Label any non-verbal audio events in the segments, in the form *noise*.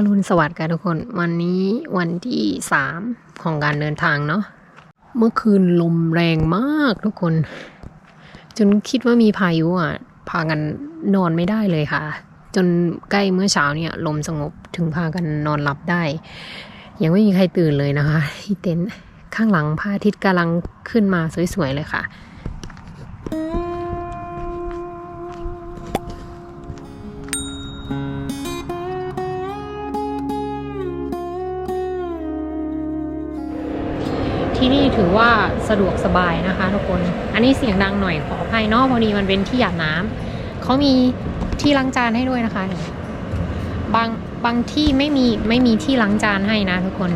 อรุณสวัสดิ์ค่ะทุกคน วันนี้วันที่สามของการเดินทางเนาะเมื่อคืนลมแรงมากทุกคน จนคิดว่ามีพายุอะ พากันนอนไม่ได้เลยค่ะ จนใกล้เมื่อเช้าเนี่ย ลมสงบถึงพากันนอนหลับได้ ยังไม่มีใครตื่นเลยนะคะ ที่เต็นท์ข้างหลังพระอาทิตย์กำลังขึ้นมาสวยๆเลยค่ะ สะดวกสบายนะคะทุกคน อันนี้เสียงดังหน่อยขออภัยเนอกพอดีมันเป็นที่อาบน้ำเขามีที่ล้างจานให้ด้วยนะคะบางบางที่ไม่มีไม่มีที่ล้างจานให้นะทุกคน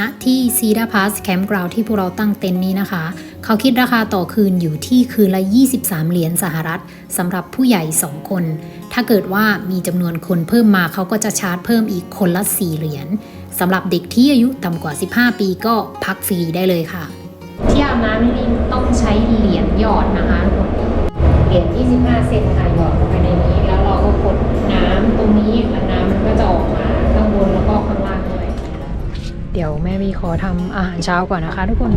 ณที่ซีดาพาสแคมป์กราวที่พวกเราตั้งเต็นท์นี้นะคะ เขาคิดราคาต่อคืนอยู่ที่คืนละ 23 เหรียญสหรัฐสำหรับผู้ใหญ่ 2 คน ถ้าเกิดว่ามีจำนวนคนเพิ่มมาเขาก็จะชาร์จเพิ่มอีกคนละ 4 เหรียญ สำหรับเด็กที่อายุต่ำกว่า 15 ปีก็พักฟรีได้เลยค่ะ ที่อาบน้ำนี่ต้องใช้เหรียญหยอดนะคะทุกคนเหรียญ25 เซนค่ะหยอดลงไปในนี้ แล้วเราก็กดน้ำตรงนี้แล้วน้ำมันก็จะออกมาข้างบนแล้วก็ข้างล่างด้วย เดี๋ยวแม่วีขอทำอาหารเช้าก่อนนะคะทุกคน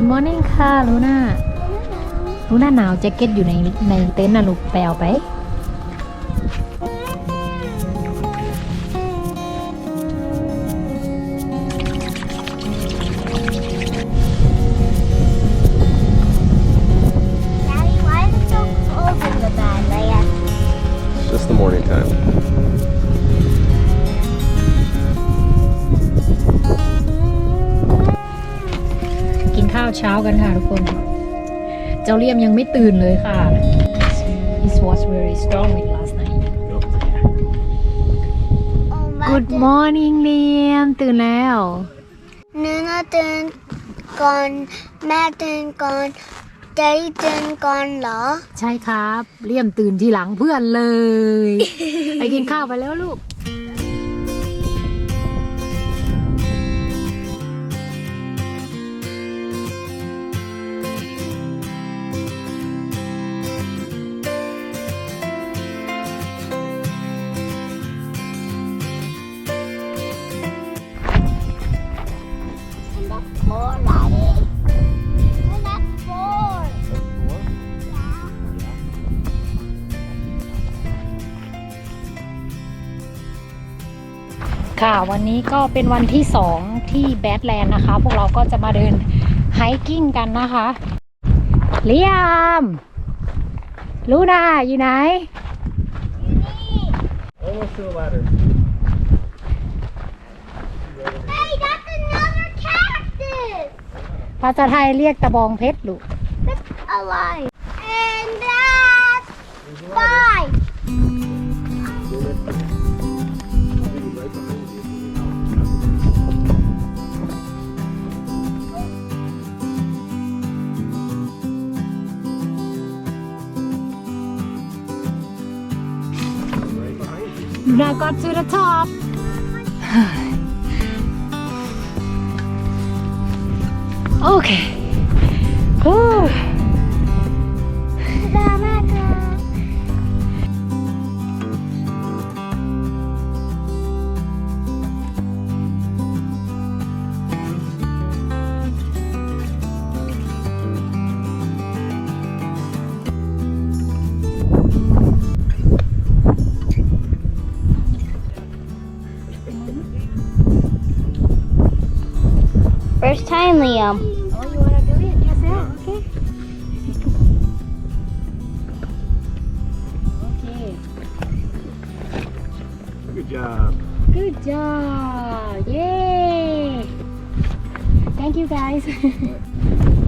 Good morning ค่ะลูน่าลูน่าหนาวแจ็คเก็ตอยู่ในในเต็นท์นะลูกไปเอาไป กันค่ะทุกคน เจ้าเลี่ยมยังไม่ตื่นเลยค่ะ He was very strong with last night Oh, my Good morning เลี่ยมตื่นแล้ว Nuna turn gone, Matt turn gone, Daddy turn gone เหรอ ใช่ครับ เลี่ยมตื่นทีหลังเพื่อนเลย ไปกินข้าวไปแล้วลูก ค่ะ วันนี้ก็เป็นวันที่สองที่แบดแลนด์นะคะ พวกเราก็จะมาเดินไฮกิ้งกันนะคะเลียมลูนาอยู่ไหน Almost to the ladder. Hey, that's another cactus. ภาษาไทยเรียกตะบองเพชรลูก That's alive. Got to the top. *sighs* โ 'First time, Liam. Oh you wanna do it yourself okay okay Good job. good job yay thank you guys *laughs*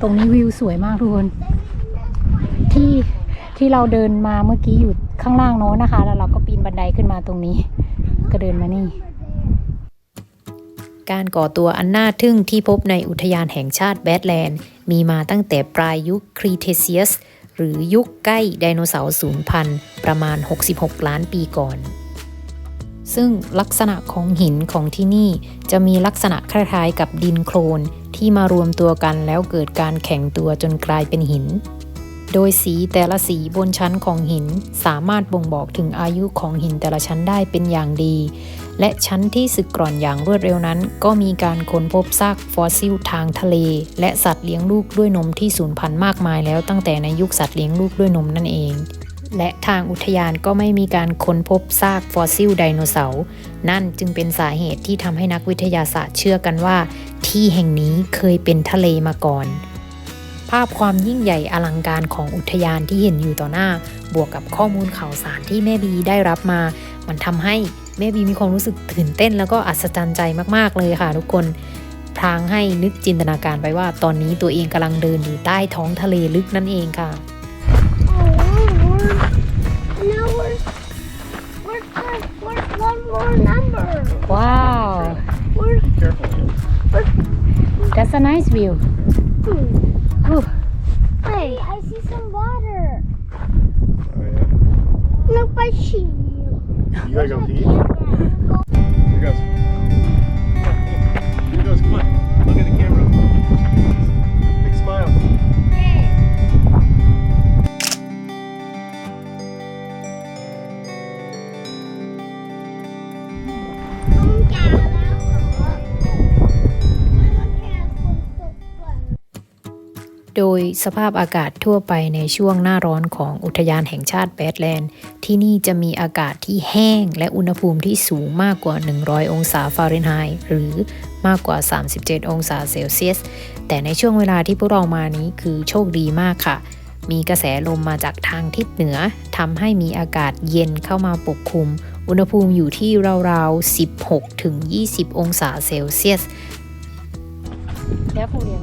ตรงนี้วิวสวยมากทุกคน ที่ที่เราเดินมาเมื่อกี้อยู่ข้างล่างโน้นนะคะ แล้วเราก็ปีนบันไดขึ้นมาตรงนี้ ก็เดินมานี่ การก่อตัวอันน่าทึ่งที่พบในอุทยานแห่งชาติแบดแลนด์ มีมาตั้งแต่ปลายยุคครีเทเซียส หรือยุคใกล้ไดโนเสาร์สูญพันธุ์ประมาณ 66 ล้านปีก่อน ซึ่งลักษณะของหินของที่นี่จะมีลักษณะคล้ายๆกับดินโคลนที่มารวมตัวกันแล้วเกิดการแข็งตัวจนกลายเป็นหิน โดยสีแต่ละสีบนชั้นของหินสามารถบ่งบอกถึงอายุของหินแต่ละชั้นได้เป็นอย่างดี และชั้นที่สึกกร่อนอย่างรวดเร็วนั้น ก็มีการค้นพบซากฟอสซิลทางทะเล และสัตว์เลี้ยงลูกด้วยนมที่สูญพันธุ์มากมายแล้วตั้งแต่ในยุคสัตว์เลี้ยงลูกด้วยนมนั่นเอง และทางอุทยานก็ไม่มีการค้นพบซากฟอสซิลไดโนเสาร์นั่นจึงเป็นสาเหตุที่ทำให้นักวิทยาศาสตร์เชื่อกันว่า ที่แห่งนี้เคยเป็นทะเลมาก่อน ภาพความยิ่งใหญ่อลังการของอุทยานที่เห็นอยู่ต่อหน้า บวกกับข้อมูลข่าวสารที่แม่บีได้รับมา มันทำให้แม่บีมีความรู้สึกตื่นเต้น แล้วก็อัศจรรย์ใจมากๆเลยค่ะทุกคนพรางให้นึกจินตนาการไปว่า ตอนนี้ตัวเองกำลังเดินอยู่ใต้ท้องทะเลลึกนั่นเองค่ะ our number. Wow. We're, That's a nice view. Hmm. Hey, I see some water. Oh, yeah. You. Gotta go pee? โดยสภาพอากาศทั่วไปในช่วงหน้าร้อนของอุทยานแห่งชาติแบดแลนด์ ที่นี่จะมีอากาศที่แห้งและอุณหภูมิที่สูงมากกว่า 100 องศาฟาเรนไฮต์หรือมากกว่า 37 องศาเซลเซียส แต่ในช่วงเวลาที่พวกเรามานี้คือโชคดีมากค่ะ มีกระแสลมมาจากทางทิศเหนือทำให้มีอากาศเย็นเข้ามาปกคลุม อุณหภูมิอยู่ที่ราวๆ 16ถึง20 องศาเซลเซียส careful เดียว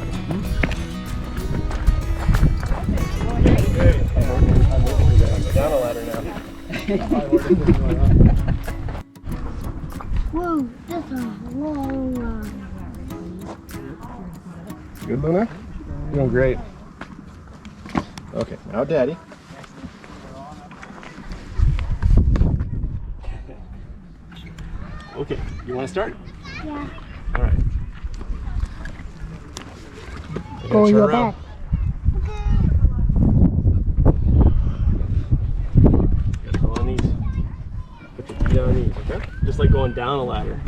go your back. Gotta go on these. Put your feet on these, okay? Just like going down a ladder.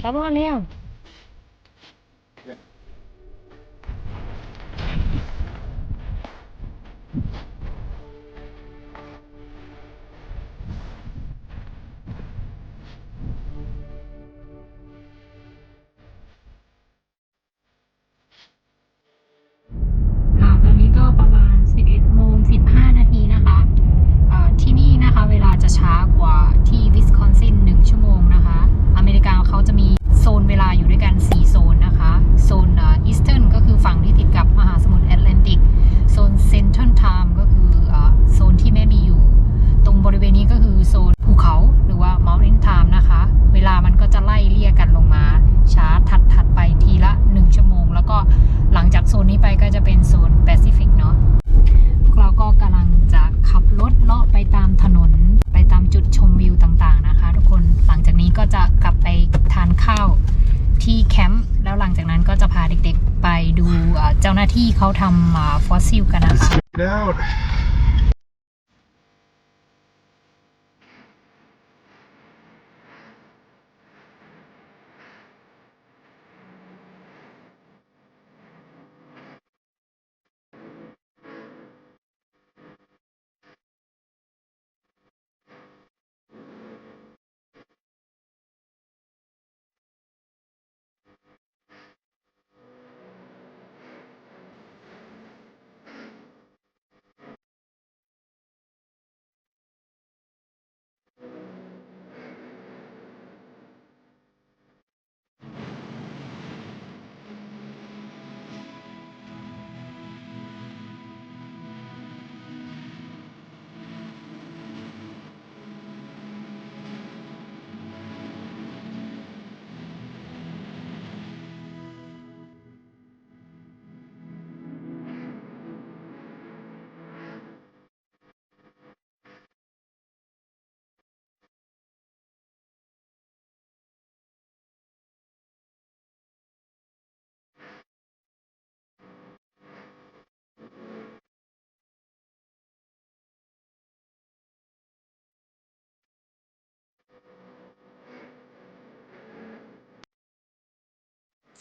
Come on now.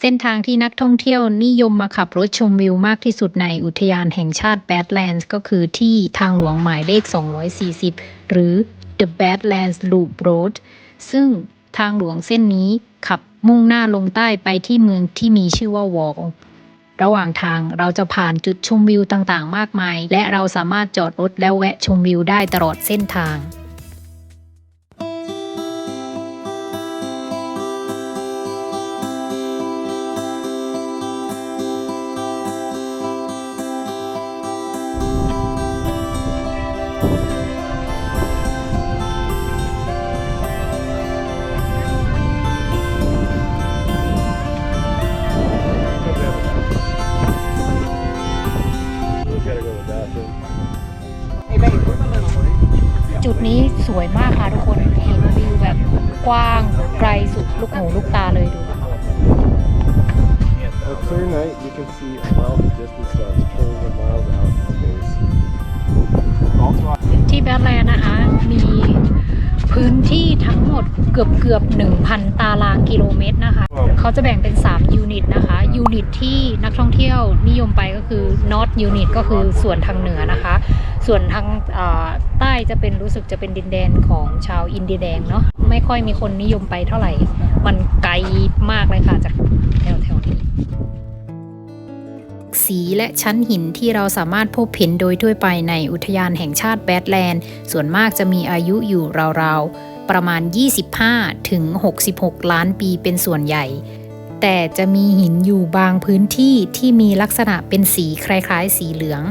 เส้นทางที่นักท่องเที่ยวนิยมมาขับรถชมวิวมากที่สุดในอุทยานแห่งชาติแบดแลนด์ก็คือที่ทางหลวงหมายเลข 240 หรือ The Badlands Loop Road ซึ่งทางหลวงเส้นนี้ขับมุ่งหน้าลงใต้ไปที่เมืองที่มีชื่อว่าวอลระหว่างทางเราจะผ่านจุดชมวิวต่างๆ มากมาย และเราสามารถจอดรถแล้วแวะชมวิวได้ตลอดเส้นทาง วยมากค่ะทุกคนเห็นวิวแบบกว้างไกลสุดลูกหูลูกตาเลยดู On a clear night, you can see a mile in the distance that's trillions of miles out in space. ที่แบทแลนด์นะคะ มีพื้นที่ทั้งหมดเกือบเกือบ1,000 ตารางกิโลเมตรนะคะ เขาจะแบ่งเป็น 3 ยูนิตนะคะ ยูนิตที่นักท่องเที่ยวนิยมไปก็คือ North Unit ก็คือส่วนทางเหนือนะคะ ส่วนทางอ่อใต้จะเป็นรู้สึกจะเป็นดินแดนของชาวอินเดียแดงเนาะไม่ค่อยมีคนนิยมไปเท่าไหร่ มันไกลมากเลยค่ะจากแถวแถวๆนี้ สีและชั้นหินที่เราสามารถพบเห็นโดยทั่วไปในอุทยานแห่งชาติแบดแลนด์ ส่วนมากจะมีอายุอยู่ราวๆ ประมาณ 25 ถึง 66 ล้านปีเป็นส่วนใหญ่แต่จะมีหินอยู่บางพื้นที่ที่มีลักษณะเป็นสีคล้ายๆ สีเหลือง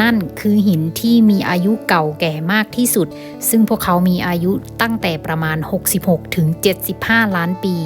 นั่นคือหินที่มีอายุเก่าแก่มากที่สุด ซึ่งพวกเขามีอายุตั้งแต่ประมาณ 66ถึง75 ล้านปี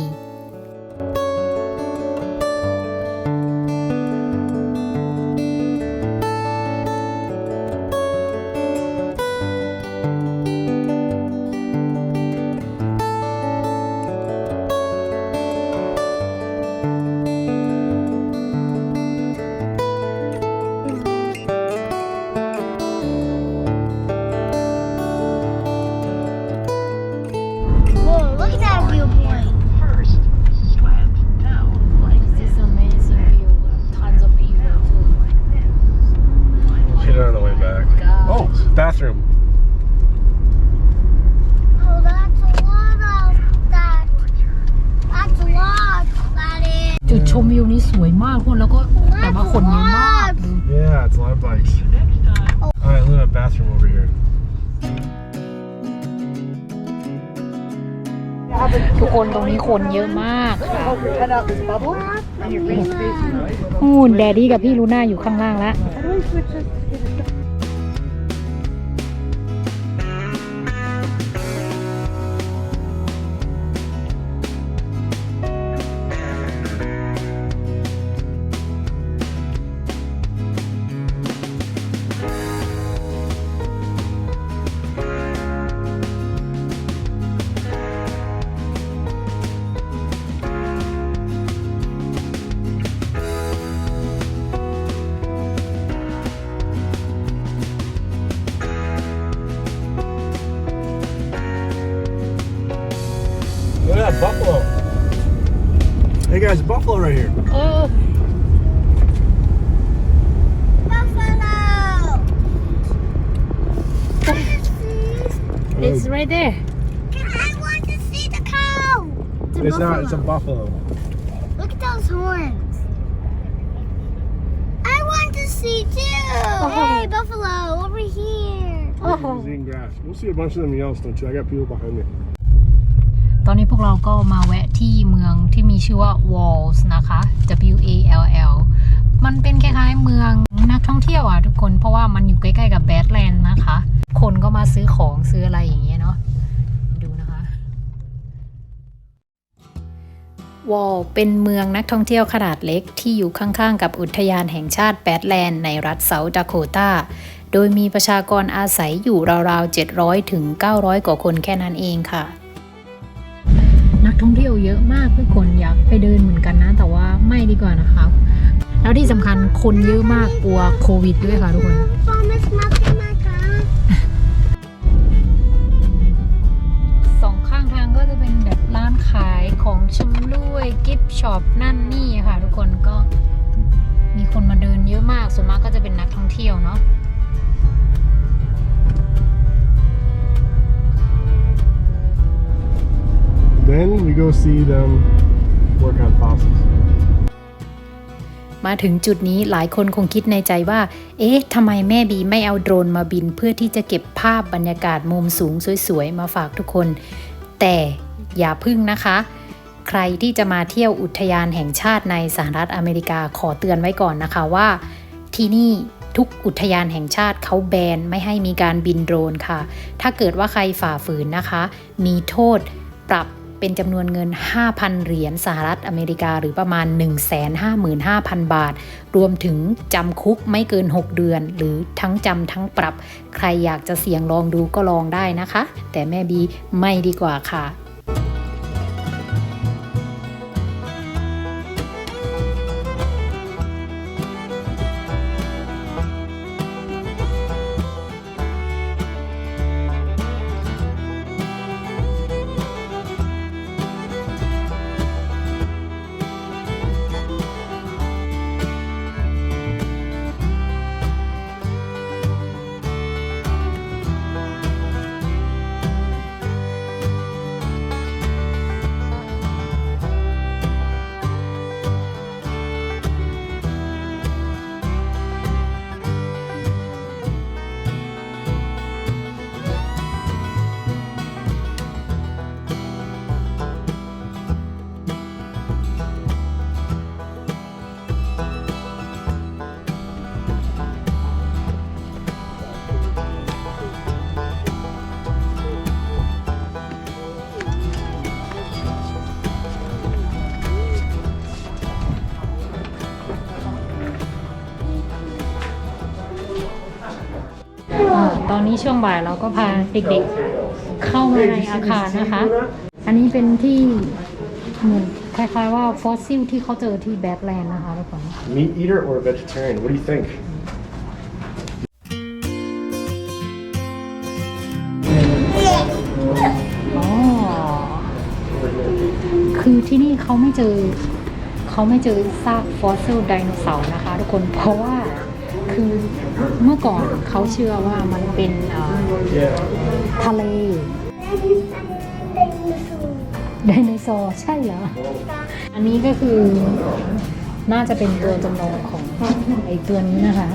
ทุกคนตรงนี้คนเยอะมากค่ะนู่นแดดดี้กับพี่ลูน่าอยู่ข้างล่างแล้ว right here. เออ Buffalo. it's right there I want to see the cow. It's a It's not. It's a buffalo. buffalo. Look at those horns. I want to see too. Hey, buffalo, over here. โอ้โห He's eating grass. We'll see a bunch of them in Yellowstone too. I got people behind me. ตอนนี้พวกเราก็มาแวะที่เมืองที่มี ชื่อว่า Walls นะคะ W A L L มันเป็นคล้ายๆเมืองนักท่องเที่ยวอะทุกคนเพราะว่ามันอยู่ใกล้ๆกับแบดแลนด์นะคะ คนก็มาซื้อของซื้ออะไรอย่างเงี้ยเนาะดูนะคะ วอลเป็นเมืองนักท่องเที่ยวขนาดเล็กที่อยู่ข้างๆ กับอุทยานแห่งชาติแบดแลนด์ในรัฐเซาท์ดาโคตาโดยมีประชากรอาศัยอยู่ราวๆ 700ถึง900 กว่าคนแค่นั้นเองค่ะ ท่องเที่ยวเยอะมากทุกคนอยากไปเดินเหมือนกันนะ แต่ว่าไม่ดีกว่านะคะแล้วที่สำคัญคนเยอะมากกลัวโควิดด้วยค่ะทุกคนสองข้างทางก็จะเป็นแบบร้านขายของชำร่วยกิฟต์ช็อปนั่นนี่ค่ะ ทุกคนก็มีคนมาเดินเยอะมากส่วนมากก็จะเป็นนักท่องเที่ยวเนาะ Then we go see them work on fossils. มาถึงจุดนี้หลายคนคงคิดในใจว่า เอ๊ะทำไมแม่บีไม่เอาโดรนมาบินเพื่อที่จะเก็บภาพบรรยากาศมุมสูงสวยๆ มาฝากทุกคน แต่อย่าพึ่งนะคะ ใครที่จะมาเที่ยวอุทยานแห่งชาติในสหรัฐอเมริกาขอเตือนไว้ก่อนนะคะว่า ที่นี่ทุกอุทยานแห่งชาติเขาแบนไม่ให้มีการบินโดรนค่ะ ถ้าเกิดว่าใครฝ่าฝืนนะคะ มีโทษปรับ เป็นจำนวนเงิน 5,000 เหรียญสหรัฐอเมริกาหรือประมาณ 155,000 บาท รวมถึงจำคุกไม่เกิน 6 เดือน หรือทั้งจำทั้งปรับ ใครอยากจะเสี่ยงลองดูก็ลองได้นะคะ แต่แม่บีไม่ดีกว่าค่ะ ตอนนี้ช่วงบ่ายเราก็พาเด็กๆเข้ามาในอาคารนะคะ อันนี้เป็นที่เหมือนคล้ายๆว่าฟอสซิลที่เขาเจอที่แบดแลนด์นะคะทุกคน Meat eater or a vegetarian? What do you think? อ๋อคือที่นี่เขาไม่เจอ เขาไม่เจอซากฟอสซิลไดโนเสาร์นะคะทุกคนเพราะว่า คือเมื่อก่อนเขาเชื่อว่ามันเป็นเอ่อ Yeah. ทะเลไดโนเสาร์ใช่เหรอ อันนี้ก็คือน่าจะเป็นตัวจำลองของไอ้ตัวนี้นะคะ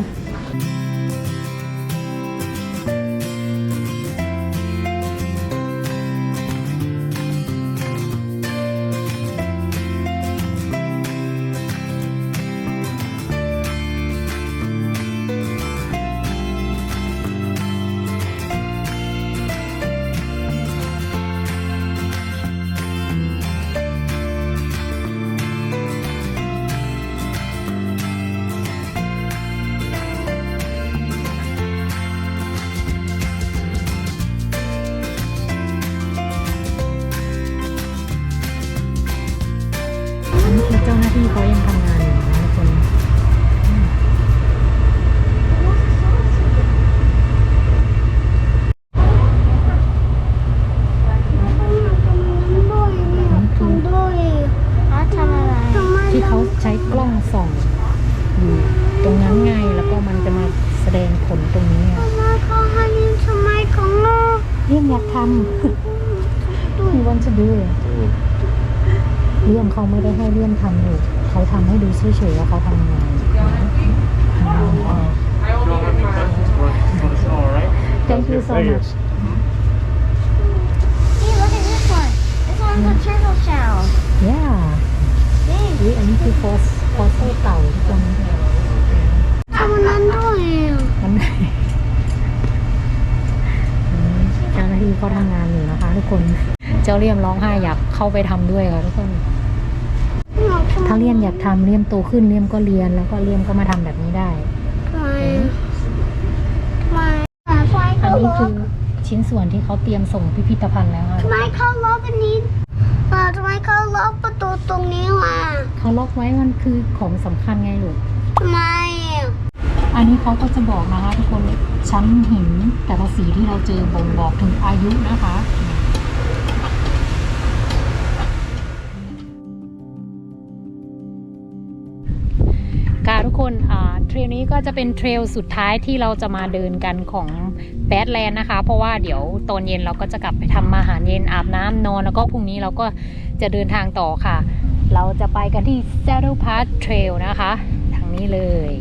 He want to do it เลี่ยมเขาไม่ได้ให้เลี่ยมทำอยู่เขาทำให้ดูเฉยๆว่าเขาทำยังไง Thank you so much Hey look at this one this one's a turtle shell yeah Hey อุ๊ยอันนี้คือฟอสฟอสเซลเต่าทุกคนทำนั้นด้วยอะมันไหนอืมเจ้าหน้าที่เขาทำงานอยู่นะคะทุกคน เจ้าเลี่ยมร้องไห้อยากเข้าไปทำด้วยค่ะทุกคน ถ้าเลี่ยมอยากทำเลี่ยมโตขึ้นเลี่ยมก็เรียนแล้วก็เลี่ยมก็มาทำแบบนี้ได้ทำไมทำไมทำไมอันเขานี้ล็อคืกอชิ้นส่วนที่เขาเตรียมส่งพิพิธภัณฑ์แล้วค่ะทำไมเขาล็อกอันนี้เออทำไมเขาล็อกประตูตรงนี้ล่ะเขาล็อกไว้มันคือของสำคัญไงลูกทำไมอะอันนี้เขาก็จะบอกนะคะทุกคนชั้นหินแต่ละสีที่เราเจอบ่งบอกถึงอายุนะคะค่ะ นี้ก็จะเป็นเทรลสุดท้ายที่เราจะมาเดินกันของแบดแลนด์นะคะ เพราะว่าเดี๋ยวตอนเย็นเราก็จะกลับไปทำอาหารเย็นอาบน้ำนอน แล้วก็พรุ่งนี้เราก็จะเดินทางต่อค่ะ เราจะไปกันที่ Saddle Pass Trail นะคะ ทางนี้เลย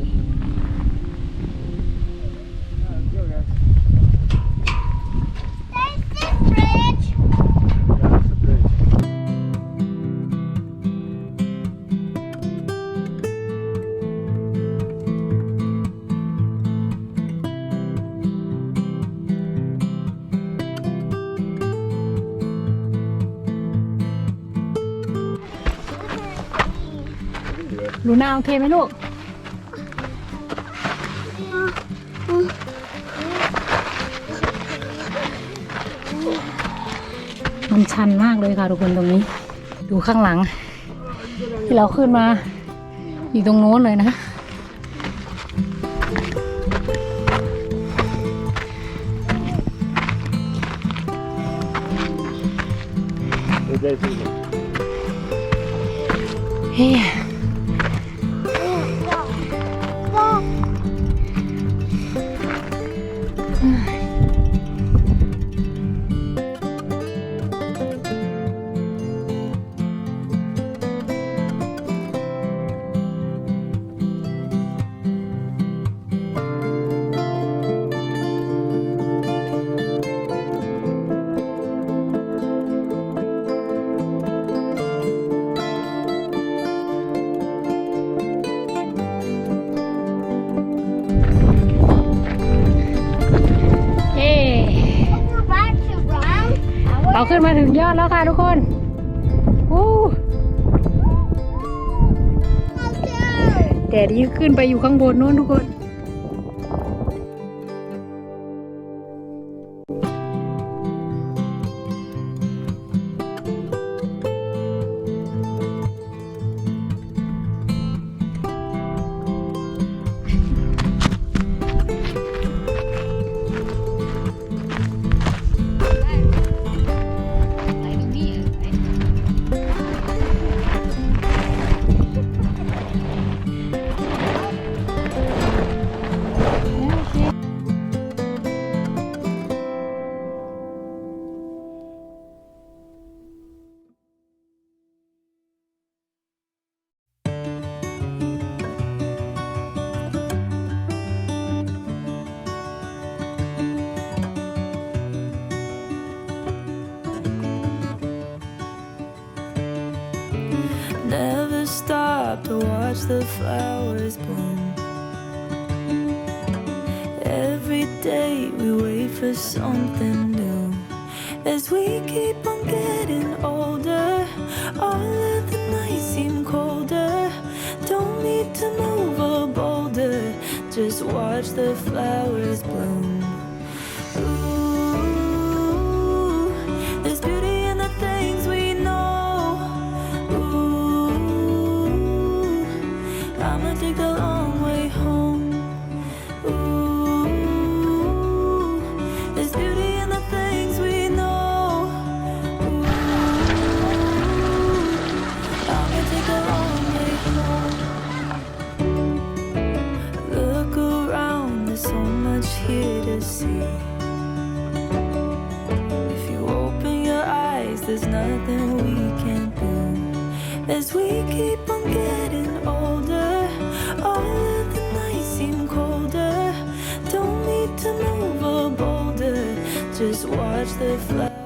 ลูน่าโอเคไหมลูก มันชันมากเลยค่ะทุกคนตรงนี้ ดูข้างหลัง ที่เราขึ้นมาอยู่ตรงโน้นเลยนะเฮ้ย ขึ้นมาถึงยอดแล้วค่ะทุกคนวู้แดดยิ่งขึ้นไปอยู่ข้างบนนู้นทุกคน flowers bloom. Every day we wait for something new. As we keep on getting older, all of the nights seem colder. Don't need to move a boulder, just watch the flowers bloom. Ooh, nothing we can do. As we keep on getting older, all of the nights seem colder. Don't need to move a boulder, just watch the flowers.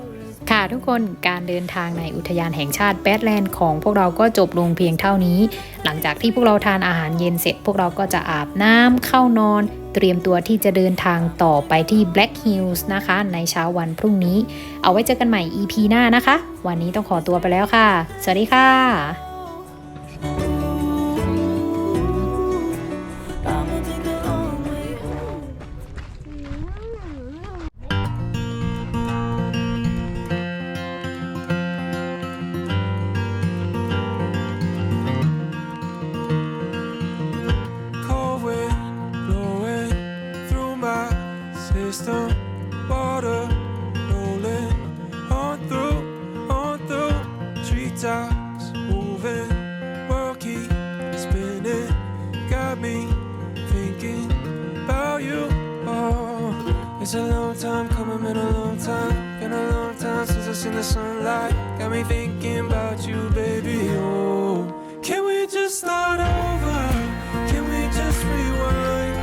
ค่ะทุกคนการเดินทางในอุทยานแห่งชาติแปดแลนด์ของพวกเราก็จบลงเพียงเท่านี้ หลังจากที่พวกเราทานอาหารเย็นเสร็จ พวกเราก็จะอาบน้ำเข้านอน เตรียมตัวที่จะเดินทางต่อไปที่ Black Hills นะคะ ในเช้าวันพรุ่งนี้ เอาไว้เจอกันใหม่ EP หน้านะคะ วันนี้ต้องขอตัวไปแล้วค่ะ สวัสดีค่ะ it's a long time coming, been a long time. Been a long time since I seen the sunlight. Got me thinking about you, baby. Oh, can we just start over? Can we just rewind?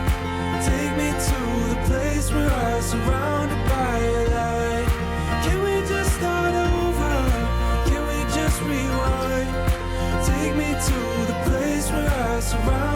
Take me to the place where I was surrounded by your light. Can we just start over? Can we just rewind? Take me to the place where I surrounded